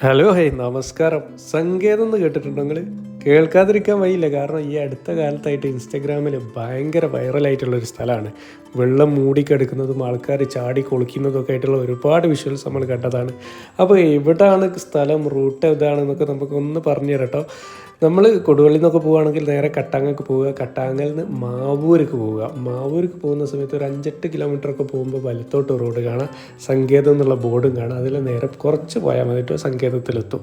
Hello hey നമസ്കാരം. സങ്കേതം എന്ന് കേട്ടിട്ടുണ്ടോ നിങ്ങൾ കേൾക്കാതിരിക്കാൻ വയ്യില്ല കാരണം ഈ അടുത്ത കാലത്തായിട്ട് ഇൻസ്റ്റഗ്രാമിൽ ഭയങ്കര വൈറലായിട്ടുള്ള ഒരു സ്ഥലമാണ്. വെള്ളം മൂടിക്കെടുക്കുന്നതും ആൾക്കാർ ചാടി കുളിക്കുന്നതും ഒക്കെ ആയിട്ടുള്ള ഒരുപാട് വിഷ്വൽസ് നമ്മൾ കണ്ടതാണ്. അപ്പോൾ എവിടാണ് സ്ഥലം റൂട്ട് ഇതാണെന്നൊക്കെ നമുക്കൊന്ന് പറഞ്ഞു തരാം കേട്ടോ നമ്മൾ കൊടുവള്ളിയിൽ നിന്നൊക്കെ പോവുകയാണെങ്കിൽ നേരെ കട്ടാങ്ങക്ക് പോവുക. കട്ടാങ്ങൽ നിന്ന് മാവൂർക്ക് പോവുക. മാവൂർക്ക് പോകുന്ന സമയത്ത് ഒരു അഞ്ചെട്ട് കിലോമീറ്റർ ഒക്കെ പോകുമ്പോൾ വലത്തോട്ട് റോഡ് കാണാം. സങ്കേതം എന്നുള്ള ബോർഡും കാണാം. അതിൽ നേരെ കുറച്ച് പോയാൽ മതിട്ടോ സങ്കേതത്തിലെത്തും.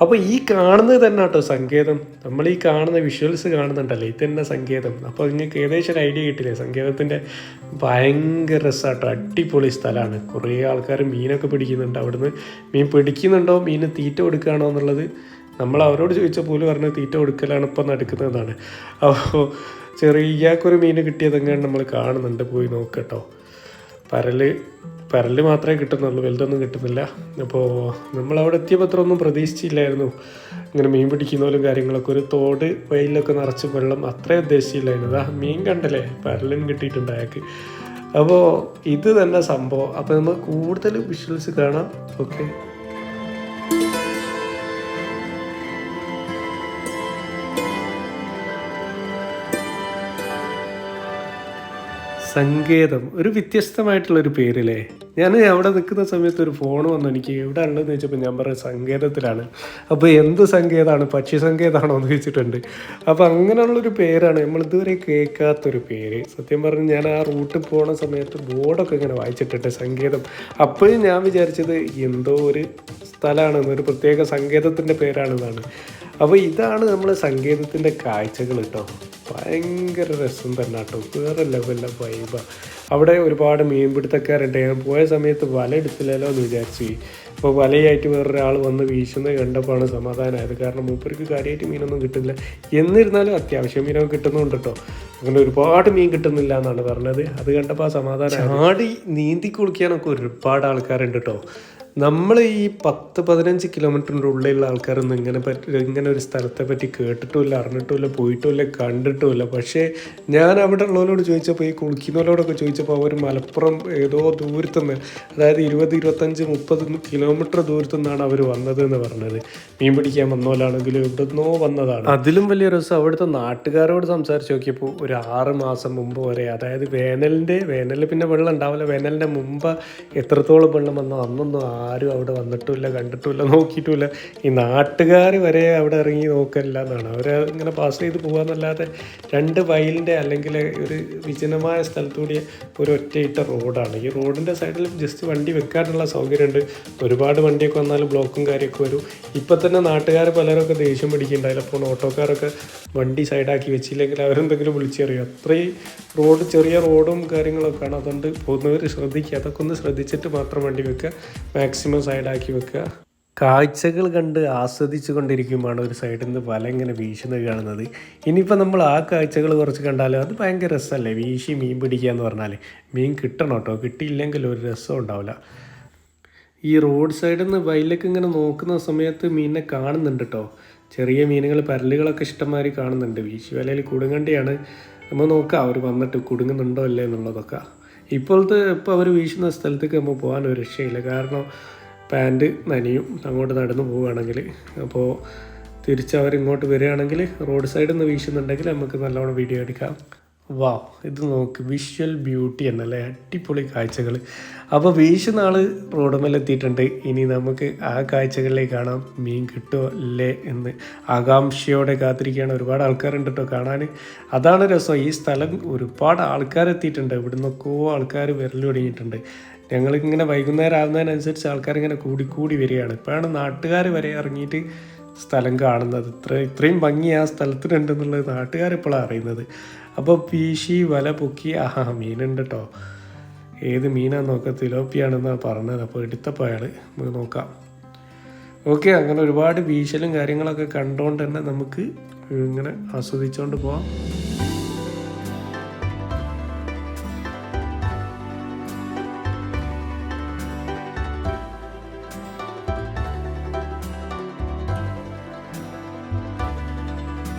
അപ്പോൾ ഈ കാണുന്നത് തന്നെ കേട്ടോ സങ്കേതം. നമ്മൾ ഈ കാണുന്ന വിഷ്വൽസ് കാണുന്നുണ്ടല്ലോ. ഇത് തന്നെ സങ്കേതം. അപ്പോൾ നിങ്ങൾക്ക് ഏകദേശം ഒരു ഐഡിയ കിട്ടില്ലേ? സങ്കേതത്തിന്റെ ഭയങ്കര രസമാട്ടോ അടിപൊളി സ്ഥലമാണ് കുറേ ആൾക്കാർ മീനൊക്കെ പിടിക്കുന്നുണ്ട് അവിടുന്ന്. മീൻ പിടിക്കുന്നുണ്ടോ? മീന് തീറ്റ കൊടുക്കുകയാണോ എന്നുള്ളത് നമ്മൾ അവരോട് ചോദിച്ചപ്പോൾ പോലും പറഞ്ഞ തീറ്റ കൊടുക്കലാണ് ഇപ്പം നടക്കുന്നതാണ്. അപ്പോൾ ചെറിയൊരു മീൻ കിട്ടിയതെങ്ങനെ നമ്മൾ കാണുന്നുണ്ട്. പോയി നോക്കട്ടോ. പരൽ പരൽ മാത്രമേ കിട്ടുന്നുള്ളൂ. വലുതൊന്നും കിട്ടുന്നില്ല. അപ്പോൾ നമ്മൾ അവിടെ എത്തിയപ്പോൾ അത്ര ഒന്നും പ്രതീക്ഷിച്ചില്ലായിരുന്നു. ഇങ്ങനെ മീൻ പിടിക്കുന്ന പോലും കാര്യങ്ങളൊക്കെ. ഒരു തോട് വെയിലൊക്കെ നിറച്ച് വെള്ളം അത്രേ ഉദ്ദേശിച്ചില്ലായിരുന്നു. അതാ മീൻ കണ്ടല്ലേ? പരലും കിട്ടിയിട്ടുണ്ട് അയാൾക്ക്. അപ്പോൾ ഇത് തന്നെ സംഭവം. അപ്പോൾ നമ്മൾ കൂടുതൽ വിഷ്വൽസ് കാണാം. ഓക്കെ സങ്കേതം. ഒരു വ്യത്യസ്തമായിട്ടുള്ള ഒരു പേരില്ലേ ഞാൻ അവിടെ നിൽക്കുന്ന സമയത്ത് ഒരു ഫോൺ വന്നു. എനിക്ക് എവിടെ ഉള്ളതെന്ന് ചോദിച്ചപ്പോൾ ഞാൻ പറഞ്ഞ സങ്കേതത്തിലാണ്. അപ്പോൾ എന്ത് സങ്കേതമാണ് പക്ഷി സങ്കേതമാണോ എന്ന് ചോദിച്ചിട്ടുണ്ട്. അപ്പോൾ അങ്ങനെയുള്ളൊരു പേരാണ്. നമ്മൾ ഇതുവരെ കേൾക്കാത്തൊരു പേര്. സത്യം പറഞ്ഞ് ഞാൻ ആ റൂട്ടിൽ പോണ സമയത്ത് ബോർഡൊക്കെ ഇങ്ങനെ വായിച്ചിട്ടുണ്ട് സങ്കേതം. അപ്പോഴും ഞാൻ വിചാരിച്ചത് എന്തോ ഒരു സ്ഥലമാണെന്ന് ഒരു പ്രത്യേക സങ്കേതത്തിന്റെ പേരാണെന്നാണ്. അപ്പോൾ ഇതാണ് നമ്മൾ സങ്കേതത്തിന്റെ കാഴ്ചകൾ കേട്ടോ. ഭയങ്കര രസം തന്നെ കേട്ടോ വേറെ ലെവലിലെ വൈബ അവിടെ ഒരുപാട് മീൻ മീൻപിടുത്തക്കാരുണ്ട്. ഞാൻ പോയ സമയത്ത് വല എടുത്തില്ലല്ലോ എന്ന് വിചാരിച്ചു. അപ്പോൾ വലയായിട്ട് വേറൊരാൾ വന്ന് വീശുന്നത് കണ്ടപ്പോഴാണ് സമാധാനമായത് കാരണം മൂപ്പർക്ക് കാര്യമായിട്ട് മീനൊന്നും കിട്ടില്ല എന്നിരുന്നാലും അത്യാവശ്യം മീനൊക്കെ കിട്ടുന്നുണ്ട് കേട്ടോ അങ്ങനെ ഒരുപാട് മീൻ കിട്ടുന്നില്ല എന്നാണ് പറഞ്ഞത്. അത് കണ്ടപ്പോൾ ആ സമാധാനം ആടി നീന്തി കുളിക്കാനൊക്കെ ഒരുപാട് ആൾക്കാരുണ്ട് കേട്ടോ നമ്മൾ ഈ പത്ത് പതിനഞ്ച് കിലോമീറ്ററിന്റെ ഉള്ളിലുള്ള ആൾക്കാരൊന്നും ഇങ്ങനെ പറ്റി ഇങ്ങനെ ഒരു സ്ഥലത്തെ പറ്റി കേട്ടിട്ടുമില്ല അറിഞ്ഞിട്ടുമില്ല പോയിട്ടുമില്ല കണ്ടിട്ടുമില്ല. പക്ഷേ ഞാൻ അവിടെ ഉള്ളവരോട് ചോദിച്ചപ്പോൾ ഈ കുളിക്കുന്നവരോടൊക്കെ ചോദിച്ചപ്പോൾ അവർ മലപ്പുറം ഏതോ ദൂരത്തുനിന്ന് അതായത് ഇരുപത് ഇരുപത്തഞ്ച് മുപ്പത് കിലോമീറ്റർ ദൂരത്തു നിന്നാണ് അവർ വന്നത് എന്ന് പറഞ്ഞത്. മീൻ പിടിക്കാൻ വന്നോലാണെങ്കിലും എവിടുന്നോ വന്നതാണ്. അതിലും വലിയ രസം അവിടുത്തെ നാട്ടുകാരോട് സംസാരിച്ച് നോക്കിയപ്പോൾ ഒരു ആറ് മാസം മുമ്പ് വരെ അതായത് വേനലിന്റെ വേനലിൽ പിന്നെ വെള്ളം ഉണ്ടാവില്ല വേനലിന്റെ മുമ്പ് എത്രത്തോളം വെള്ളം വന്നോ അന്നൊന്നും ആരും അവിടെ വന്നിട്ടുമില്ല കണ്ടിട്ടുമില്ല നോക്കിയിട്ടുമില്ല. ഈ നാട്ടുകാർ വരെ അവിടെ ഇറങ്ങി നോക്കല്ല എന്നാണ്. അവർ ഇങ്ങനെ പാസ് ചെയ്ത് പോകാമെന്നല്ലാതെ രണ്ട് വയലിന്റെ അല്ലെങ്കിൽ ഒരു വിജനമായ സ്ഥലത്തൂടെ ഒരു ഒറ്റയിട്ട റോഡാണ്. ഈ റോഡിന്റെ സൈഡിൽ ജസ്റ്റ് വണ്ടി വെക്കാനുള്ള സൗകര്യമുണ്ട്. ഒരുപാട് വണ്ടിയൊക്കെ വന്നാൽ ബ്ലോക്കും കാര്യമൊക്കെ വരും. ഇപ്പം തന്നെ നാട്ടുകാർ പലരൊക്കെ ദേഷ്യം പിടിക്കുന്നുണ്ടായില്ല. അപ്പോൾ ഓട്ടോക്കാരൊക്കെ വണ്ടി സൈഡാക്കി വെച്ചില്ലെങ്കിൽ അവരെന്തെങ്കിലും വിളിച്ചറിയും? അത്രയും റോഡ് ചെറിയ റോഡും കാര്യങ്ങളൊക്കെയാണ്. അതുകൊണ്ട് പോകുന്നവർ ശ്രദ്ധിക്കുക. അതൊക്കെ ഒന്ന് ശ്രദ്ധിച്ചിട്ട് മാത്രം വണ്ടി വെക്കുക. മാക്സിമം സൈഡാക്കി വെക്കുക. കാഴ്ചകൾ കണ്ട് ആസ്വദിച്ചു കൊണ്ടിരിക്കുമ്പോഴാണ് ഒരു സൈഡിൽ നിന്ന് വല ഇങ്ങനെ വീശുന്നത് കാണുന്നത്. ഇനിയിപ്പോൾ നമ്മൾ ആ കാഴ്ചകൾ കുറച്ച് കണ്ടാലും അത് ഭയങ്കര രസമല്ലേ? വീശി മീൻ പിടിക്കുക എന്ന് പറഞ്ഞാൽ മീൻ കിട്ടണം കേട്ടോ. കിട്ടിയില്ലെങ്കിൽ ഒരു രസം ഉണ്ടാവില്ല. ഈ റോഡ് സൈഡിൽ നിന്ന് വയലിലേക്ക് ഇങ്ങനെ നോക്കുന്ന സമയത്ത് മീനിനെ കാണുന്നുണ്ട് കേട്ടോ. ചെറിയ മീനുകൾ പരലുകളൊക്കെ ഇഷ്ടംമാതിരി കാണുന്നുണ്ട്. വീശി വലയിൽ കുടുങ്ങണ്ടിയാണ്. നമ്മൾ നോക്കാം അവർ വന്നിട്ട് കുടുങ്ങുന്നുണ്ടോ അല്ലേ എന്നുള്ളതൊക്കെ. ഇപ്പോഴത്തെ ഇപ്പോൾ അവർ വീശുന്ന സ്ഥലത്തേക്ക് നമ്മൾ പോകാൻ ഒരു രക്ഷയില്ല. കാരണം പാന്റ് നനിയും അങ്ങോട്ട് നടന്നു പോവുകയാണെങ്കിൽ. അപ്പോൾ തിരിച്ച് അവരിങ്ങോട്ട് വരികയാണെങ്കിൽ റോഡ് സൈഡിൽ നിന്ന് വീശുന്നുണ്ടെങ്കിൽ നമുക്ക് നല്ലോണം വീഡിയോ എടുക്കാം. വാ ഇത് നോക്ക് വിഷ്വൽ ബ്യൂട്ടി എന്നല്ലേ? അടിപൊളി കാഴ്ചകൾ അപ്പോൾ വീശുന്ന ആൾ റോഡുമേൽ എത്തിയിട്ടുണ്ട് ഇനി നമുക്ക് ആ കാഴ്ചകളിലേക്ക് കാണാം. മീൻ കിട്ടുമോ അല്ലേ എന്ന്. ആകാംക്ഷയോടെ കാത്തിരിക്കുകയാണ്. ഒരുപാട് ആൾക്കാരുണ്ട് കേട്ടോ കാണാൻ അതാണ് രസം. ഈ സ്ഥലം ഒരുപാട് ആൾക്കാർ എത്തിയിട്ടുണ്ട്. ഇവിടുന്നൊക്കെ ആൾക്കാർ വിരൽ തുടങ്ങിയിട്ടുണ്ട് ഞങ്ങളിങ്ങനെ വൈകുന്നേരം ആവുന്നതിനനുസരിച്ച് ആൾക്കാർ ഇങ്ങനെ കൂടിക്കൂടി വരികയാണ്. ഇപ്പോഴാണ് നാട്ടുകാർ വരെ ഇറങ്ങിയിട്ട് സ്ഥലം കാണുന്നത്. ഇത്ര ഇത്രയും ഭംഗി ആ സ്ഥലത്തിനുണ്ടെന്നുള്ളത് നാട്ടുകാരിപ്പോഴാണ് അറിയുന്നത്. അപ്പോൾ പീശി വല പൊക്കി ആഹാ മീനുണ്ട് കേട്ടോ ഏത് മീനാന്ന് നോക്കാം തിലോപ്പിയാണെന്നാണ് പറഞ്ഞത്. അപ്പോൾ എടുത്തപ്പോൾ നമുക്ക് നോക്കാം. ഓക്കെ അങ്ങനെ ഒരുപാട് വീശലും കാര്യങ്ങളൊക്കെ കണ്ടുകൊണ്ട് തന്നെ നമുക്ക് ഇങ്ങനെ ആസ്വദിച്ചുകൊണ്ട് പോവാം.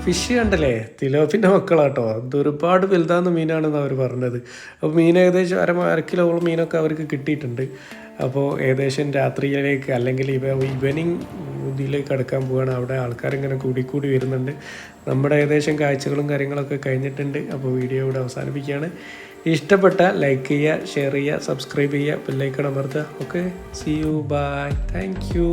ഫിഷ് കണ്ടല്ലേ? തിലോപ്പിന്റെ മക്കളാട്ടോ. അത് ഒരുപാട് വലുതാകുന്ന മീനാണെന്ന് അവർ പറഞ്ഞത്. അപ്പോൾ മീൻ ഏകദേശം അര അര കിലോളം മീനൊക്കെ അവർക്ക് കിട്ടിയിട്ടുണ്ട്. അപ്പോൾ ഏകദേശം രാത്രിയിലേക്ക് അല്ലെങ്കിൽ ഇവ ഈവനിങ് ഇതിലേക്ക് കടക്കാൻ പോവുകയാണ് അവിടെ ആൾക്കാരിങ്ങനെ കൂടി കൂടി വരുന്നുണ്ട്. നമ്മുടെ ഏകദേശം കാഴ്ചകളും കാര്യങ്ങളൊക്കെ കഴിഞ്ഞിട്ടുണ്ട്. അപ്പോൾ വീഡിയോ ഇവിടെ അവസാനിപ്പിക്കുകയാണ്. ഇഷ്ടപ്പെട്ട ലൈക്ക് ചെയ്യുക ഷെയർ ചെയ്യുക സബ്സ്ക്രൈബ് ചെയ്യുക ബെല്ലൈക്കൺ അമർത്തുക. Okay see you bye thank you